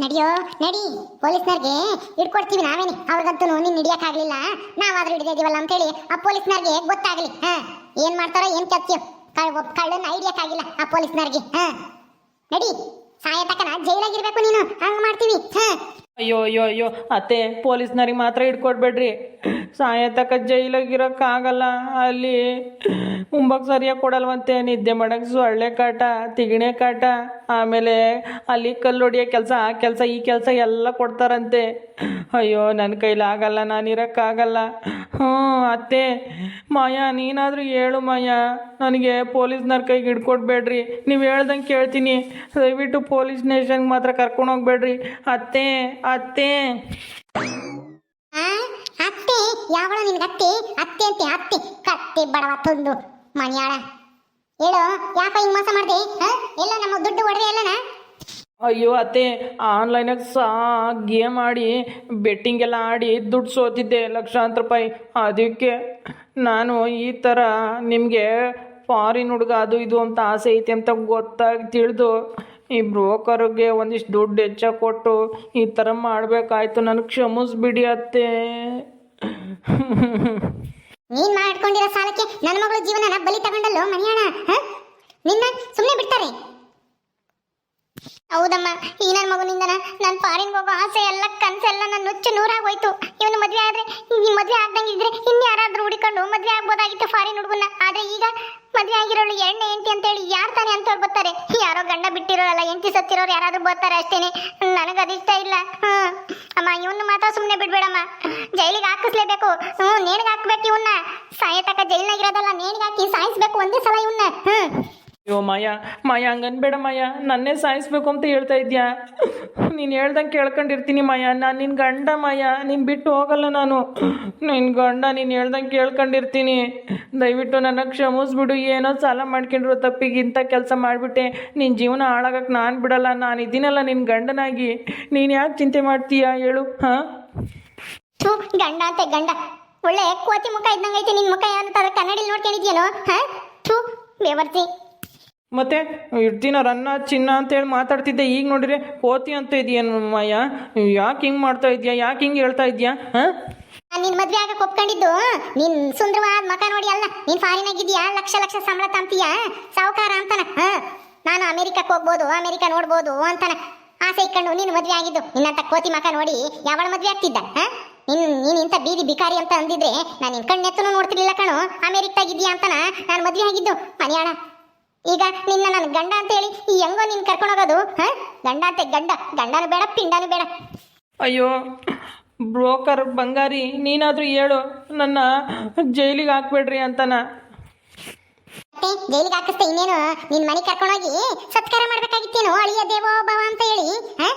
ನಡಿಯೋ, ನಡಿ. ಪೊಲೀಸ್ನರ್ಗೆ ಹಿಡ್ಕೊಡ್ತೀವಿ ನಾವೇನೆ. ಅವ್ರಿಗಂತೂ ನೀನ್ ಹಿಡಿಯಕ್ಕಾಗ್ಲಿಲ್ಲ. ನಾವಾದ್ರೂ ಹಿಡಿದಿದೀವಲ್ಲ ಅಂತೇಳಿ ಆ ಪೊಲೀಸ್ನರ್ಗೆ ಗೊತ್ತಾಗ್ಲಿ, ಹಾ. ಏನ್ ಮಾಡ್ತಾರೋ, ಏನ್ ಕಳ್ ಕಳ್ಳನ್ನ ಹಿಡಿಯಕ್ಕಾಗಿಲ್ಲ ಆ ಪೊಲೀಸ್ನರ್ಗೆ, ಹಾ. ನಡಿ. ಸಹಾಯ ತಕನ ಜೈಲಾಗಿರ್ಬೇಕು ನೀನು. ಹಂಗ್ ಮಾಡ್ತೀವಿ, ಹಾ. ಅಯ್ಯೋ ಅಯ್ಯೋ ಅಯ್ಯೋ. ಅತ್ತೆ, ಪೊಲೀಸ್ನರಿಗೆ ಮಾತ್ರ ಹಿಡ್ಕೊಡ್ಬೇಡ್ರಿ. ಸಾಯತಕ್ಕ ಜೈಲಾಗಿರೋಕ್ಕಾಗಲ್ಲ ಅಲ್ಲಿ. ಉಂಬಕ್ಕೆ ಸರಿಯಾಗಿ ಕೊಡಲ್ವಂತೆ, ನಿದ್ದೆ ಮಾಡೋಕ್ಕೆ ಸೊಳ್ಳೆ ಕಾಟ, ತಿಗಣೆ ಕಾಟ, ಆಮೇಲೆ ಅಲ್ಲಿ ಕಲ್ಲು ಹೊಡಿಯೋ ಕೆಲಸ, ಆ ಕೆಲಸ, ಈ ಕೆಲಸ ಎಲ್ಲ ಕೊಡ್ತಾರಂತೆ. ಅಯ್ಯೋ ನನ್ನ ಕೈಲಿ ಆಗಲ್ಲ, ನಾನು ಇರೋಕ್ಕಾಗಲ್ಲ. ಹ್ಞೂ, ಅತ್ತೆ, ಮಾಯಾ, ನೀನಾದರೂ ಹೇಳು ಮಾಯಾ. ನನಗೆ ಪೊಲೀಸ್ನವ್ರ ಕೈಗೆ ಹಿಡ್ಕೊಡ್ಬೇಡ್ರಿ. ನೀವು ಹೇಳ್ದಂಗೆ ಕೇಳ್ತೀನಿ. ದಯವಿಟ್ಟು ಪೊಲೀಸ್ ಸ್ಟೇಷನ್ಗೆ ಮಾತ್ರ ಕರ್ಕೊಂಡು ಹೋಗ್ಬೇಡ್ರಿ. ಅತ್ತೆ ಅತ್ತೆ. ಅತ್ತೆ, ಯಾವಳ ನಿನ್ಗೆ ಅತ್ತೆ ಅಂತೆ, ಅತ್ತೆ. ಕತ್ತೆ ಬಡವ ತಂದು ಮಣಿಯಾಳ ಹೇಳು, ಯಾಕ ಹಿಂಗ್ ಮೋಸ ಮಾಡ್ದೆ? ಎಲ್ಲ ನಮ್ಮ ದುಡ್ಡು ಒಡವೆ ಎಲ್ಲನ? ಅಯ್ಯೋ ಅತ್ತೆ ಆನ್ಲೈನಾಗ ಸಾ ಗೇಮ್ ಆಡಿ ಬೆಟ್ಟಿಂಗ್ ಎಲ್ಲ ಆಡಿ ದುಡ್ಡು ಸೋತಿದ್ದೆ ಲಕ್ಷಾಂತರ ರೂಪಾಯಿ. ಅದಕ್ಕೆ ನಾನು ಈ ಥರ ನಿಮಗೆ ಫಾರಿನ್ ಹುಡುಗ ಅದು ಇದು ಅಂತ ಆಸೆ ಐತೆ ಅಂತ ಗೊತ್ತಾಗಿ ತಿಳಿದು, ಈ ಬ್ರೋಕರ್ಗೆ ಒಂದಿಷ್ಟು ದುಡ್ಡು ಹೆಚ್ಚ ಕೊಟ್ಟು ಈ ಥರ ಮಾಡಬೇಕಾಯ್ತು. ನನಗೆ ಕ್ಷಮಿಸ್ಬಿಡಿ ಅತ್ತೆ. ನೀನ್ ಮಾಡ್ಕೊಂಡಿರೋ ಸಾಲಕ್ಕೆ ನನ್ನ ಮಗಳ ಜೀವನನ ಬಲಿ ತಗೊಂಡಲ್ಲೋ ಮನಿಯಾಣ ನಿನ್ನ ಸುಮ್ಮನೆ ಬಿಡ್ತಾರೆ. ಹೌದಮ್ಮ, ಈ ನನ್ನ ಮಗನಿಂದನ ನನ್ನ ಫಾರಿನ್ ಹೋಗೋ ಆಸೆ ಎಲ್ಲ, ಕನಸೆಲ್ಲ ನನ್ನ ನುಚ್ಚು ನೂರಾಗೋಯ್ತು ಇವನು ಮದ್ವೆ ಆದ್ರೆ, ಈ ಮದ್ವೆ ಆಗ್ದಂಗಿದ್ರೆ ಇನ್ಯಾರಾದ್ರೂ ಹುಡುಕೊಂಡು ಮದ್ವೆ ಆಗ್ಬೋದಾಗಿತ್ತು ಫಾರಿನ್ ಹುಡುಗನ ಆದ್ರೆ ಈಗ ಮದ್ವೆ ಆಗಿರೋಳು ಎಣ್ಣೆ ಎಂಟಿ ಅಂತೇಳಿ ಯಾರು ತಾನೆ ಅಂತವ್ರು ಬರ್ತಾರೆ. ಯಾರೋ ಗಂಡ ಬಿಟ್ಟಿರೋರಲ್ಲ ಎಂಟಿ ಸತ್ತಿರೋರು ಯಾರಾದ್ರೂ ಬರ್ತಾರೆ ಅಷ್ಟೇನೆ. ನನಗೆ ಅದಿಷ್ಟ ಇಲ್ಲ ಹ್ಮ್ ಇವನ್ನ ಮಾತ್ರ ಸುಮ್ಮನೆ ಬಿಡ್ಬೇಡಮ್ಮ. ಜೈಲಿಗೆ ಹಾಕಿಸ್ಲೇಬೇಕು. ಹ್ಞೂ ನೇಣಿಗೆ ಹಾಕ್ಬೇಕು ಇವನ್ನ ಸಾಯತಕ್ಕ ಜೈಲ್ನಾಗಿರೋದಲ್ಲ ನೇಣಿಗೆ ಹಾಕಿ ಸಾಯಿಸ್ಬೇಕು ಒಂದೇ ಸಲ ಇವನ್ನ ಹ್ಮ್. ಅಯ್ಯೋ ಮಾಯ ಮಾಯ ಹಂಗನ್ಬೇಡ ಮಾಯ, ನನ್ನೇ ಸಾಯಿಸ್ಬೇಕು ಅಂತ ಹೇಳ್ತಾ ಇದ್ಯಾ? ನೀನು ಹೇಳ್ದಂಗೆ ಕೇಳ್ಕೊಂಡಿರ್ತೀನಿ ಮಾಯ, ನಾನು ನಿನ್ನ ಗಂಡ ಮಾಯ, ನೀನು ಬಿಟ್ಟು ಹೋಗಲ್ಲ ನಾನು. ನಿನ್ನ ಗಂಡ ನೀನು ಹೇಳ್ದಂಗೆ ಕೇಳ್ಕೊಂಡಿರ್ತೀನಿ. ದಯವಿಟ್ಟು ನನ್ನ ಕ್ಷಮಿಸ್ಬಿಡು, ಏನೋ ಸಾಲ ಮಾಡ್ಕೊಂಡಿರೋ ತಪ್ಪಿಗೆ ಇಂಥ ಕೆಲಸ ಮಾಡಿಬಿಟ್ಟೆ. ನಿನ್ನ ಜೀವನ ಹಾಳಾಗಕ್ಕೆ ನಾನು ಬಿಡಲ್ಲ, ನಾನು ಇದ್ದೀನಲ್ಲ ನಿನ್ನ ಗಂಡನಾಗಿ. ನೀನು ಯಾಕೆ ಚಿಂತೆ ಮಾಡ್ತೀಯಾ ಹೇಳು, ಹಾಂ? ಗಂಡ ಅಂತೆ ಗಂಡ. ಒಳ್ಳೆ ಕೋತಿ ಮುಖ ಇದ್ದಂಗೆ ಐತೆ ನಿನ್ ಮುಖ ಯಾರು ಕನ್ನಡಿ ನೋಡ್ಕೊಂಡಿದ್ಯೇನೋ, ಹಾ? ಬೇವರ್ತಿ. ಮತ್ತೆ ಇರ್ತೀನ ರನ್ನ, ಚಿನ್ನ ಅಂತೇಳಿ ಮಾತಾಡ್ತಿದ್ದೆ. ಈಗ ನೋಡಿದ್ರೆ ಕೋತಿ ಅಂತ ಇದೆಯೇನು ಮಾಯ ಯಾಕೆ ಹಿಂಗೆ ಮಾಡ್ತಾ ಇದೆಯಾ? ಯಾಕೆ ಹಿಂಗೆ ಹೇಳ್ತಾ ಇದೆಯಾ? ನಾನ್ ಮದ್ವೆ ಆಗಕ್ಕೆ ಕೊಪ್ಕೊಂಡಿದ್ದು ನಿನ್ ಸುಂದರವಾದ ಮಕ ನೋಡಿ ಅಲ್ಲ, ನೀನ್ ಫಾರಿನ್ ಆಗಿದ್ಯಾ? ಲಕ್ಷ ಲಕ್ಷ ಸಂಬಳ ತಂತೀಯ? ಸಾವುಕಾರ ಅಂತಾನ. ಹ? ನಾನು ಅಮೆರಿಕಕ್ಕೆ ಹೋಗ್ಬೋದು, ಅಮೆರಿಕ ನೋಡ್ಬೋದು ಅಂತಾನ. ಆಸೆ ಇಟ್ಕೊಂಡು ನೀನು ಮದ್ವೆ ಆಗಿದ್ದು. ನಿನ್ನಂತ ಕೋತಿ ಮಕ ನೋಡಿ ಯಾವಳ ಮದ್ವೆ ಆಗ್ತಿದ್ದ? ಹಾ? ನಿನ್, ನೀನ್ ಇಂಥ ಬೀದಿ ಬಿಕಾರಿ ಅಂತ ಅಂದಿದ್ರೆ ನಾನು ನಿನ್ ಕಣ್ಣೆತ್ತನು ನೋಡ್ತಿರ್ಲಿಲ್ಲ ಕಣು. ಅಮೆರಿಕದಾಗಿದ್ಯಾ ಅಂತಾನ? ನಾನು ಮದ್ವೆ ಆಗಿದ್ದು. ಮನೆಯಾಳ ಈಗ ನಿನ್ನ ನನ್ನ ಗಂಡ ಅಂತ ಹೇಳಿ ಈ ಹೆಂಗೋ ನೀನು ಕರ್ಕೊಂಡು ಹೋಗೋದು ಹಾ? ಗಂಡ ಅಂತೆ ಗಂಡ. ಗಂಡನು ಬೇಡ ಪಿಂಡನು ಬೇಡ. ಅಯ್ಯೋ ಬ್ರೋಕರ್ ಬಂಗಾರಿ ನೀನಾದರೂ ಹೇಳು ನನ್ನ ಜೈಲಿಗೆ ಹಾಕ್ಬೇಡ್ರಿ ಅಂತನ. ಮತ್ತೆ ಜೈಲಿಗೆ ಹಾಕಿಸ್ತಾ ಇನ್ನೇನು? ನಿನ್ ಮನೆ ಕರ್ಕೊಂಡೋಗಿ ಸತ್ಕಾರ ಮಾಡ್ಬೇಕಾಗಿತ್ತೇನು ಅಳಿಯ ದೇವೋ ಭವ ಅಂತ ಹೇಳಿ ಹ?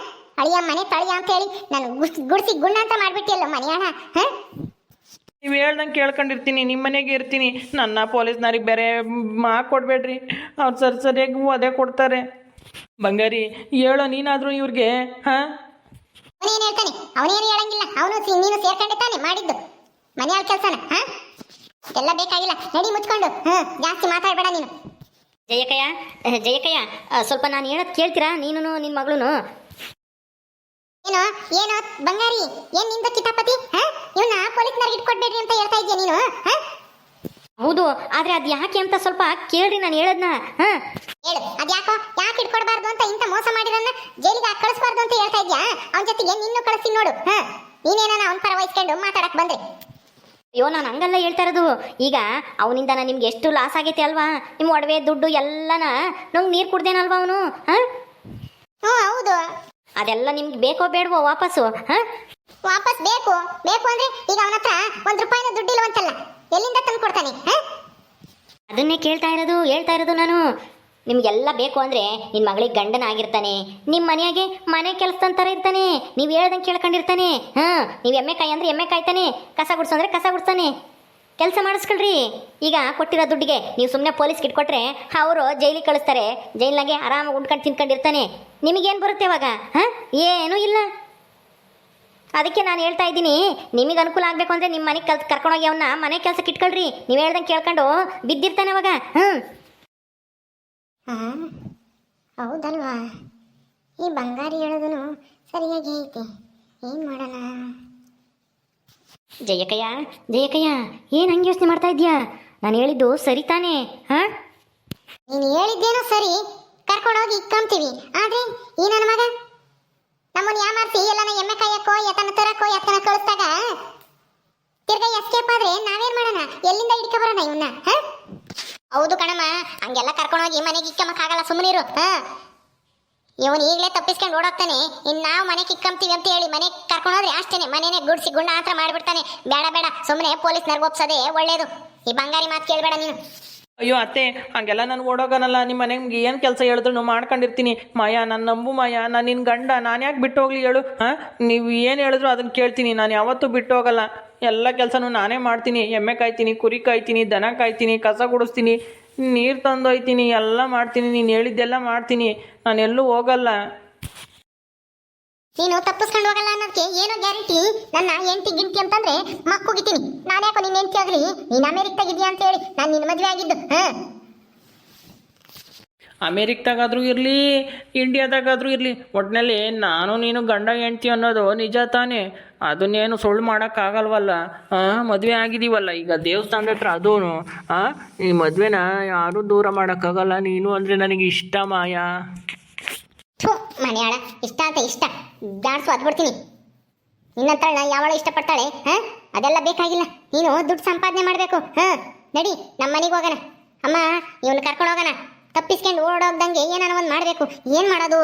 ಅಳಿಯ ಮನೆ ತಳಿಯ ಅಂತ ಹೇಳಿ ನಾನು ಗುಡ್ಸಿ ಗುಣ ಅಂತ ಮಾಡ್ಬಿಟ್ಟಿಯಲ್ಲ ಮನೆಯಣ್ಣ ಹ? ನೀವು ಹೇಳ್ದಂಗೆ ಕೇಳ್ಕೊಂಡಿರ್ತೀನಿ ನಿಮ್ಮ ಮನೆಗೆ ಇರ್ತೀನಿ. ನನ್ನ ಪೊಲೀಸ್ನವ್ರಿಗೆ ಬೇರೆ ಮಾ ಕೊಡಬೇಡ್ರಿ. ಅವ್ರು ಸರಿ ಸರಿಯಾಗಿ ಅದೇ ಕೊಡ್ತಾರೆ. ಬಂಗಾರಿ ಹೇಳೋ ನೀನಾದರೂ ಇವ್ರಿಗೆ ಹಾಂ? ಅವನೇನು ಹೇಳ್ತಾನೆ? ಅವನೇನು ಹೇಳಂಗಿಲ್ಲ. ಅವನು ನೀನು ಸೇರ್ಕೊಂಡೆ ತಾನೆ ಮಾಡಿದ್ದು. ಮನೆಯಾಳ ಕೆಲಸನ ಹಾಂ? ಎಲ್ಲ ಬೇಕಾಗಿಲ್ಲ. ನಡಿ ಮುಚ್ಕೊಂಡು. ಹ್ಞೂ ಜಾಸ್ತಿ ಮಾತಾಡಬೇಡ ನೀನು. ಜಯಕಯ್ಯ ಜಯಕಯ್ಯ ಸ್ವಲ್ಪ ನಾನು ಹೇಳೋದು ಕೇಳ್ತೀರಾ? ನೀನು ನಿನ್ನ ಮಗಳೂ ಏನು? ಏನು? ಬಂಗಾರಿ ಏನು ನಿಂದ ಕಿತಾಪತಿ? ಹ? ಇಟ್ ಇಟ್ಕೊಡ್ಬೇಡ್ರಿ ಅಂತ ಹೇಳ್ತಾ ಇದೀಯ ನೀನು ಹೌದು ಆದ್ರೆ ಅದು ಯಾಕೆ ಅಂತ ಸ್ವಲ್ಪ ಕೇಳ್ರಿ ನಾನು ಹೇಳದ್ನ ಹಾಂ? ಹೇಳು ಅದ್ಯಾಕೋ ಯಾಕೆ ಇಟ್ಕೊಡ್ಬಾರ್ದು ಅಂತ ಇಂಥ ಮೋಸ ಮಾಡಿರನ್ನ ಜೈಲಿಗೆ ಕಳಿಸ್ಬಾರ್ದು ಅಂತ ಹೇಳ್ತಾ ಇದ್ಯಾ? ಅವನ ಜೊತೆಗೆ ನಿನ್ನೂ ಕಳಿಸ್ತೀನಿ ನೋಡು ಹ? ನೀನೇನ ಅವನ ಪರ ವಹಿಸ್ಕೊಂಡು ಮಾತಾಡಕ್ ಬಂದ್ರಿ. ಅಯ್ಯೋ ನಾನು ಹಂಗಲ್ಲ ಹೇಳ್ತಾ ಇರೋದು. ಈಗ ಅವನಿಂದ ನಿಮ್ಗೆ ಎಷ್ಟು ಲಾಸ್ ಆಗೈತೆ ಅಲ್ವಾ? ನಿಮ್ಮ ಒಡವೆ ದುಡ್ಡು ಎಲ್ಲನ ನಂಗೆ ನೀರು ಕುಡ್ದೇನಲ್ವಾ ಅವನು ಹಾಂ? ಹ್ಞೂ ಹೌದು. ಅದೆಲ್ಲ ನಿಮ್ಗೆ ಬೇಕೋ ಬೇಡವೋ ವಾಪಸ್ಸು ಹಾಂ? ವಾಪಸ್ ಬೇಕು ಬೇಕು ಅಂದ್ರೆ ಈಗ ಅವನ ಹತ್ರ ಒಂದ್ ರೂಪಾಯಿನ ದುಡ್ಡು ಇಲ್ವಂತಲ್ಲ ಎಲ್ಲಿಂದ ತಂದು ಕೊಡ್ತಾನೆ ಅದನ್ನೇ ಕೇಳ್ತಾ ಇರೋದು, ಹೇಳ್ತಾ ಇರೋದು ನಾನು. ನಿಮ್ಗೆಲ್ಲ ಬೇಕು ಅಂದರೆ ನಿನ್ನ ಮಗಳಿಗೆ ಗಂಡನ ಆಗಿರ್ತಾನೆ. ನಿಮ್ಮ ಮನೆಯಾಗೆ ಮನೆ ಕೆಲಸದಂತರ ಇರ್ತಾನೆ. ನೀವು ಹೇಳ್ದಂಗೆ ಕೇಳ್ಕೊಂಡಿರ್ತಾನೆ, ಹಾಂ? ನೀವು ಎಮ್ಮೆ ಕಾಯಿ ಅಂದ್ರೆ ಎಮ್ಮೆ ಕಾಯ್ತಾನೆ, ಕಸ ಗುಡ್ಸು ಅಂದ್ರೆ ಕಸ ಗುಡ್ಸ್ತಾನೆ. ಕೆಲಸ ಮಾಡಿಸ್ಕೊಳ್ರಿ. ಈಗ ಕೊಟ್ಟಿರೋ ದುಡ್ಡಿಗೆ ನೀವು ಸುಮ್ಮನೆ ಪೊಲೀಸ್ಗೆ ಇಟ್ಕೊಟ್ರೆ ಅವರು ಜೈಲಿಗೆ ಕಳಿಸ್ತಾರೆ. ಜೈಲಿನಾಗೆ ಆರಾಮಾಗಿ ಉಂಡ್ಕೊಂಡು ತಿನ್ಕೊಂಡಿರ್ತಾನೆ. ನಿಮಗೇನು ಬರುತ್ತೆ ಇವಾಗ, ಹಾಂ? ಏನೂ ಇಲ್ಲ. ಅದಕ್ಕೆ ನಾನು ಹೇಳ್ತಾ ಇದ್ದೀನಿ ನಿಮಗೆ ಅನುಕೂಲ ಆಗಬೇಕು ಅಂದರೆ ನಿಮ್ಮ ಮನೆಗೆ ಕಲ್ ಕರ್ಕೊಂಡೋಗಿ ಅವನ್ನ ಮನೆ ಕೆಲಸಕ್ಕೆ ಇಟ್ಕೊಳ್ರಿ. ನೀವು ಹೇಳ್ದಂಗೆ ಕೇಳ್ಕೊಂಡು ಬಿದ್ದಿರ್ತಾನೆ ಅವಾಗ. ಹ್ಞೂ ಹಾಂ ಹೌದಲ್ವಾ? ಈ ಬಂಗಾರಿ ಹೇಳೋದನು ಸರಿಯಾಗಿ ಐತೆ. ಏನು ಮಾಡೋಣ? ಜಯಕಯ್ಯ ಜಯಕಯ್ಯ ಏನು ಹಂಗೆ ಯೋಚನೆ ಮಾಡ್ತಾ ಇದೀಯಾ ನಾನು ಹೇಳಿದ್ದು ಸರಿ ತಾನೇ? ಹಾಂ? ನೀನು ಹೇಳಿದ್ದೇನೋ ಸರಿ ಕರ್ಕೊಂಡೋಗಿ ಇಕ್ಕಂತೀವಿ. ಆದರೆ ಈ ನನ್ನ ಮಗ ನಮ್ಮನ್ನ ಯಾಮಾರ್ಸಿ ಎಲ್ಲನ ಎಮ್ಮೆ ಕಾಯಕ್ಕೋ ಎತ್ತನ ತರಕ್ಕೋ ಎತ್ತನ ಕಳಿಸ್ದಾಗ? ತಿರ್ಗಾ ಎಸ್ಕೇಪ್ ಆದ್ರೆ ನಾವೇನ್ ಮಾಡೋಣ? ಎಲ್ಲಿಂದ ಹಿಡ್ಕ ಬರೋಣ ಇವನ್ನ ಹೌದು ಕಣಮ್ಮ, ಹಂಗೆಲ್ಲ ಕರ್ಕೊಂಡೋಗಿ ಮನೆಗೆ ಇಕ್ಕಮ್ಮಕ್ಕಾಗಲ್ಲ ಸುಮ್ಮನಿರು ಹಾ? ಇವನು ಈಗಲೇ ತಪ್ಪಿಸ್ಕೊಂಡು ಓಡೋಗ್ತಾನೆ. ಇನ್ನು ನಾವು ಮನೆಗೆ ಇಕ್ಕಂತೀವಿ ಅಂತ ಹೇಳಿ ಮನೆಗೆ ಕರ್ಕೊಂಡೋದ್ರೆ ಅಷ್ಟೇನೆ. ಮನೆನೇ ಗುಡ್ಸಿ ಗುಂಡ ಹತ್ರ ಮಾಡಿಬಿಡ್ತಾನೆ. ಬೇಡ ಬೇಡ ಸುಮ್ಮನೆ ಪೊಲೀಸ್ನರ್ಗೆ ಒಪ್ಸೋದೇ ಒಳ್ಳೇದು. ಈ ಬಂಗಾರಿ ಮಾತು ಕೇಳಬೇಡ ನೀನು. ಅಯ್ಯೋ ಅತ್ತೆ, ಹಂಗೆಲ್ಲ ನಾನು ಓಡೋಗನಲ್ಲ, ನಿಮ್ಮ ಮನೆಗೆ ಏನು ಕೆಲಸ ಹೇಳಿದ್ರು ಮಾಡ್ಕೊಂಡಿರ್ತೀನಿ. ಮಾಯಾ, ನಾನು ನಂಬು ಮಾಯಾ, ನಾನು ನಿನ್ನ ಗಂಡ, ನಾನು ಯಾಕೆ ಬಿಟ್ಟು ಹೋಗ್ಲಿ ಹೇಳು, ಹಾಂ? ನೀವು ಏನು ಹೇಳಿದ್ರು ಅದನ್ನು ಕೇಳ್ತೀನಿ, ನಾನು ಯಾವತ್ತೂ ಬಿಟ್ಟು ಹೋಗಲ್ಲ ಎಲ್ಲ ಕೆಲಸನೂ ನಾನೇ ಮಾಡ್ತೀನಿ, ಎಮ್ಮೆ ಕಾಯ್ತೀನಿ, ಕುರಿ ಕಾಯ್ತೀನಿ, ದನ ಕಾಯ್ತೀನಿ, ಕಸ ಗುಡಿಸ್ತೀನಿ, ನೀರು ತಂದೊಯ್ತೀನಿ, ಎಲ್ಲ ಮಾಡ್ತೀನಿ, ನೀನು ಹೇಳಿದ್ದೆಲ್ಲ ಮಾಡ್ತೀನಿ. ನಾನು ಎಲ್ಲೂ ಹೋಗಲ್ಲ. ನೀನು ತಪ್ಪಿಸ್ಕೊಂಡು ಹೋಗಲ್ಲ ಅನ್ನೋದಕ್ಕೆ ಏನೋ ಗ್ಯಾರಂಟಿ? ನನ್ನ ಎಂಟಿ ಗಿಂಟಿ ಅಂತಂದ್ರೆ ನಾನು ಯಾಕೋ ನಿನ್ನ ಎಂಟಿ ಆಗ್ಲಿ? ನೀನು ಅಮೆರಿಕದಾಗಿದ್ಯಾ ಅಂತ ಹೇಳಿ. ನಾನು ನಿನ್ನ ಮದುವೆ ಆಗಿದ್ದು, ಹಾ? ಇರಲಿ, ಇಂಡಿಯಾದಾಗಾದ್ರೂ ಇರಲಿ. ಒಟ್ಟಿನಲ್ಲಿ ನಾನು ನೀನು ಗಂಡ, ಹೆಂಡ್ತಿ ಅನ್ನೋದು ನಿಜ ತಾನೇ. ಅದನ್ನೇನು ಸುಳ್ಳು ಮಾಡೋಕ್ಕಾಗಲ್ವಲ್ಲ? ಮದುವೆ ಆಗಿದ್ದೀವಲ್ಲ ಈಗ ದೇವಸ್ಥಾನದ ಹತ್ರ ಅದೂ ಈ ಮದುವೆನ ಯಾರೂ ದೂರ ಮಾಡೋಕ್ಕಾಗಲ್ಲ. ನೀನು ಅಂದರೆ ನನಗೆ ಇಷ್ಟ ಮಾಯಾ? ಮನೆಯಾಳ ಇಷ್ಟ ಅಂತ ಇಷ್ಟ. ಜಾಡ್ಸು ಅದ್ಬಿಡ್ತೀನಿ. ನಿನ್ನಂತ ಯಾವಳ ಇಷ್ಟಪಡ್ತಾಳೆ, ಹಾಂ? ಅದೆಲ್ಲ ಬೇಕಾಗಿಲ್ಲ. ನೀನು ದುಡ್ಡು ಸಂಪಾದನೆ ಮಾಡಬೇಕು, ಹಾಂ? ನಡಿ ನಮ್ಮ ಮನೆಗೆ ಹೋಗೋಣ. ಅಮ್ಮ, ಇವನು ಕರ್ಕೊಂಡು ಹೋಗೋಣ. ತಪ್ಪಿಸ್ಕೊಂಡು ಓಡೋಗ್ದಂಗೆ ಏನಾನ ಒಂದು ಮಾಡಬೇಕು. ಏನು ಮಾಡೋದು?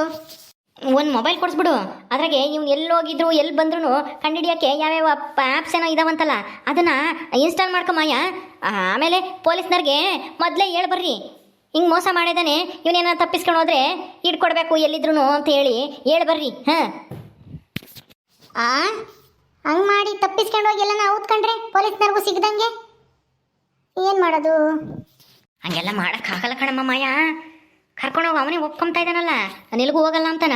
ಒಂದು ಮೊಬೈಲ್ ಕೊಡಿಸ್ಬಿಡು. ಅದ್ರಾಗೆ ಇವ್ನು ಎಲ್ಲಿ ಹೋಗಿದ್ರು ಎಲ್ಲಿ ಬಂದ್ರು ಕಂಡಿಡಿಯೋಕ್ಕೆ ಯಾವ್ಯಾವ ಆ್ಯಪ್ಸ್ ಏನೋ ಇದಾವಂತಲ್ಲ, ಅದನ್ನು ಇನ್ಸ್ಟಾಲ್ ಮಾಡ್ಕೊಮಯ್ಯ ಆಮೇಲೆ ಪೊಲೀಸ್ನವ್ರಿಗೆ ಮೊದಲೇ ಹೇಳಿ ಬರ್ರಿ. ಹಿಂಗೆ ಮೋಸ ಮಾಡಿದಾನೆ ಇವನೇನ ತಪ್ಪಿಸ್ಕೊಂಡು ಹೋದ್ರೆ ಇಟ್ಕೊಡ್ಬೇಕು ಎಲ್ಲಿದ್ರು ಅಂತ ಹೇಳಿ. ಹೇಳಿ ಬರ್ರಿ, ಹಾಂ. ಆ, ಹಂಗ್ ಮಾಡಿ ತಪ್ಪಿಸ್ಕೊಂಡು ಹೋಗಿ ಎಲ್ಲನ ಔತ್ಕೊಂಡ್ರೆ ಪೊಲೀಸ್ನವ್ರಿಗೂ ಸಿಗ್ದಂಗೆ? ಏನು ಮಾಡೋದು? ಹಂಗೆಲ್ಲ ಮಾಡೋಕ್ಕಾಗಲ್ಲ ಕಣಮ್ಮ ಮಾಯ. ಕರ್ಕೊಂಡೋಗಿ ಅವನೇ ಒಪ್ಕೊಂತ ಇದ್ದಾನಲ್ಲ. ನಾನು ಎಲ್ಗೂ ಹೋಗಲ್ಲ ಅಂತಾನ.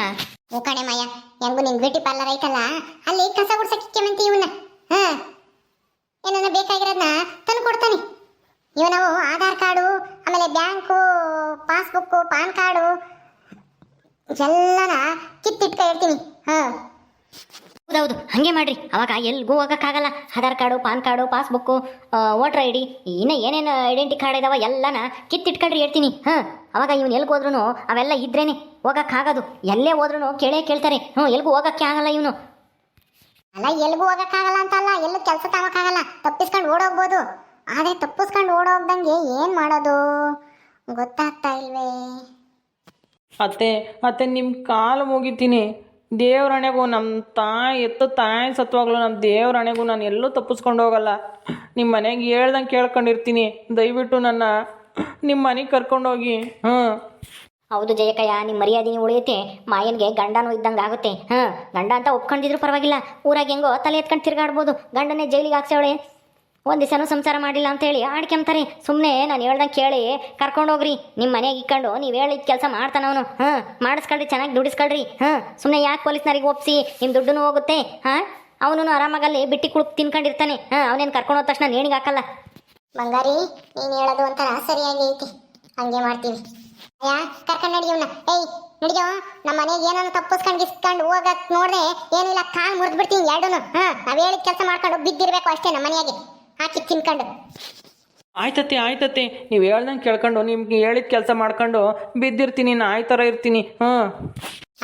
ಓ ಕಣೆ ಮಾಯ, ಹೆಂಗು ನಿನ್ ಬ್ಯೂಟಿ ಪಾರ್ಲರ್ ಐತಲ್ಲ, ಅಲ್ಲಿ ಕಸ ಗುಡ್ಸಕ್ಕೆ ಮಂತಿ ಇವನ್ನ ಹಾ. ಏನನ್ನ ಬೇಕಾಗಿರೋದನ್ನ ತಂದು ಕೊಡ್ತಾನೆ ಇವನವು ಆಧಾರ್ ಕಾರ್ಡು ಆಮೇಲೆ ಬ್ಯಾಂಕು ಪಾಸ್ಬುಕ್ಕು ಪಾನ್ ಕಾರ್ಡು ಎಲ್ಲನ ಕಿತ್ತಿಟ್ಕ ಇರ್ತೀನಿ ಹಾ. ಹೌದೌದು ಹಾಗೆ ಮಾಡ್ರಿ. ಅವಾಗ ಎಲ್ಗೂ ಹೋಗೋಕ್ಕಾಗಲ್ಲ. Aadhaar card PAN card passbook voter I D ಇನ್ನು ಏನೇನು ಐಡೆಂಟಿ ಕಾರ್ಡ್ ಇದಾವೆ ಎಲ್ಲನ ಕಿತ್ತಿಟ್ಕೊಂಡ್ರಿ ಹೇಳ್ತೀನಿ ಹಾಂ. ಅವಾಗ ಇವ್ನು ಎಲ್ಗೆ ಹೋದ್ರೂ ಅವೆಲ್ಲ ಇದ್ರೇನೆ ಹೋಗೋಕ್ಕಾಗೋದು. ಎಲ್ಲೇ ಹೋದ್ರೂ ಕೇಳೇ ಕೇಳ್ತಾರೆ. ಹ್ಞೂ ಎಲ್ಗೂ ಹೋಗೋಕ್ಕೆ ಆಗಲ್ಲ ಇವನು. ಅಲ್ಲ ಎಲ್ಗೂ ಹೋಗೋಕ್ಕಾಗಲ್ಲ ಅಂತಲ್ಲ ಎಲ್ಲೂ ಕೆಲಸ ತಗೋಕ್ಕಾಗಲ್ಲ ತಪ್ಪಿಸ್ಕೊಂಡು ಓಡೋಗ್ಬೋದು. ಆದರೆ ತಪ್ಪಿಸ್ಕೊಂಡು ಓಡೋಗ್ದಂಗೆ ಏನು ಮಾಡೋದು? ಗೊತ್ತಾಗ್ತಾ ಇಲ್ವೇ ಅತ್ತೆ ಅತ್ತೆ ನಿಮ್ಮ ಕಾಲು ಮುಗಿತೀನಿ. ದೇವ್ರಣೆಗೂ ನಮ್ಮ ತಾಯಿ ಎತ್ತು ತಾಯಿ ಸತ್ವಾಗ್ಲೂ ನಮ್ಮ ದೇವ್ರಣೆಗೂ ನಾನು ಎಲ್ಲೂ ತಪ್ಪಿಸ್ಕೊಂಡು ಹೋಗಲ್ಲ. ನಿಮ್ಮ ಮನೆಗೆ ಹೇಳ್ದಂಗೆ ಕೇಳ್ಕೊಂಡಿರ್ತೀನಿ. ದಯವಿಟ್ಟು ನನ್ನ ನಿಮ್ಮ ಮನೆಗೆ ಕರ್ಕೊಂಡೋಗಿ. ಹ್ಞೂ ಹೌದು ಜಯಕಯ್ಯ ನಿಮ್ಮ ಮರ್ಯಾದೆ ಉಳಿಯುತ್ತೆ. ಮಾಯನ್ಗೆ ಗಂಡನೂ ಇದ್ದಂಗೆ ಆಗುತ್ತೆ. ಹಾಂ ಗಂಡ ಅಂತ ಒಪ್ಕೊಂಡಿದ್ರು ಪರವಾಗಿಲ್ಲ. ಊರಾಗ ಹೆಂಗೋ ತಲೆ ಎತ್ಕೊಂಡು ತಿರ್ಗಾಡ್ಬೋದು. ಗಂಡನೇ ಜೈಲಿಗೆ ಹಾಕ್ಸವಳೆ ಒಂದು ದಿವಸನೂ ಸಂಸಾರ ಮಾಡಿಲ್ಲ ಅಂತೇಳಿ ಆಡ್ಕೊಂತಾರೆ ಸುಮ್ಮನೆ ನಾನು ಹೇಳ್ದಂಗೆ ಕೇಳಿ ಕರ್ಕೊಂಡೋಗ್ರಿ ನಿಮ್ಮ ಮನೆಗೆ ಇಕ್ಕೊಂಡು ನೀವು ಹೇಳಿದ ಕೆಲಸ ಮಾಡ್ತಾನ ಅವನು. ಹಾಂ, ಮಾಡಿಸ್ಕೊಳ್ರಿ, ಚೆನ್ನಾಗಿ ದುಡಿಸ್ಕೊಳ್ರಿ. ಹಾಂ ಸುಮ್ಮನೆ ಯಾಕೆ ಪೊಲೀಸ್ನರಿಗೆ ಒಪ್ಸಿ ನಿಮ್ಮ ದುಡ್ಡು ಹೋಗುತ್ತೆ. ಹಾಂ ಅವನು ಆರಾಮಾಗಲ್ಲಿ ಬಿಟ್ಟಿ ಕುಳುಕ್ ತಿನ್ಕೊಂಡಿರ್ತಾನೆ. ಹಾಂ, ಅವನೇನು ಕರ್ಕೊಂಡು ಹೋದ ತಕ್ಷಣ ನೇಣಿಗೆ ಹಾಕಲ್ಲ. ಬಂಗಾರಿ, ನೀನು ಹೇಳೋದು ಒಂಥರ ಸರಿಯಾಗಿ ಐತಿ. ಹಂಗೆ ಮಾಡ್ತೀವಿ. ಯಾ ಕರ್ಕೊಂಡು ನಡಿಯವನ್ನ ಏಯ್, ನಡಿಯೋ ನಮ್ಮ ಮನೆಗೆ ಏನನ್ನ ತಪ್ಪಿಸ್ಕೊಂಡು ಗಿಸ್ಕೊಂಡು ಹೋಗಕ್ ನೋಡ್ರೆ ಏನಿಲ್ಲ, ಕಾಲು ಮುರಿದ್ಬಿಡ್ತೀನಿ ಎರಡೂ ಹಾಂ, ನಾವ್ ಹೇಳಿದ ಕೆಲಸ ಮಾಡ್ಕೊಂಡು ಬಿದ್ದಿರಬೇಕು ಅಷ್ಟೇ ನಮ್ಮ ಮನೆಯಾಗೆ. ಹಾಕಿ ತಿನ್ಕೊಂಡು. ಆಯ್ತತ್ತೆ ಆಯ್ತತ್ತೆ. ನೀವು ಹೇಳ್ದಂಗೆ ಕೇಳ್ಕೊಂಡು ನಿಮ್ಗೆ ಹೇಳಿದ ಕೆಲಸ ಮಾಡ್ಕೊಂಡು ಬಿದ್ದಿರ್ತೀನಿ ನಾ ಆಯ್ತರ ಥರ ಇರ್ತೀನಿ. ಹ್ಞೂ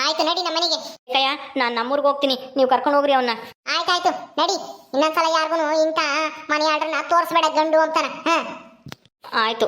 ಆಯ್ತು ನಡಿ ನಮ್ಮ ಮನೆಗೆ. ಕಯ್ಯ ನಾನು ನಮ್ಮೂರಿಗೆ ಹೋಗ್ತೀನಿ. ನೀವು ಕರ್ಕೊಂಡು ಹೋಗ್ರಿ ಅವನ್ನ ಆಯ್ತಾಯ್ತು ನಡಿ. ಇನ್ನೊಂದ್ಸಲ ಯಾರಿಗೂ ಇಂಥ ಮನೆ ಆರ್ಡ್ರನ್ನ ತೋರಿಸ್ಬೇಡ ಗಂಡು ಅಂತಾನ. ಹಾಂ ಆಯಿತು.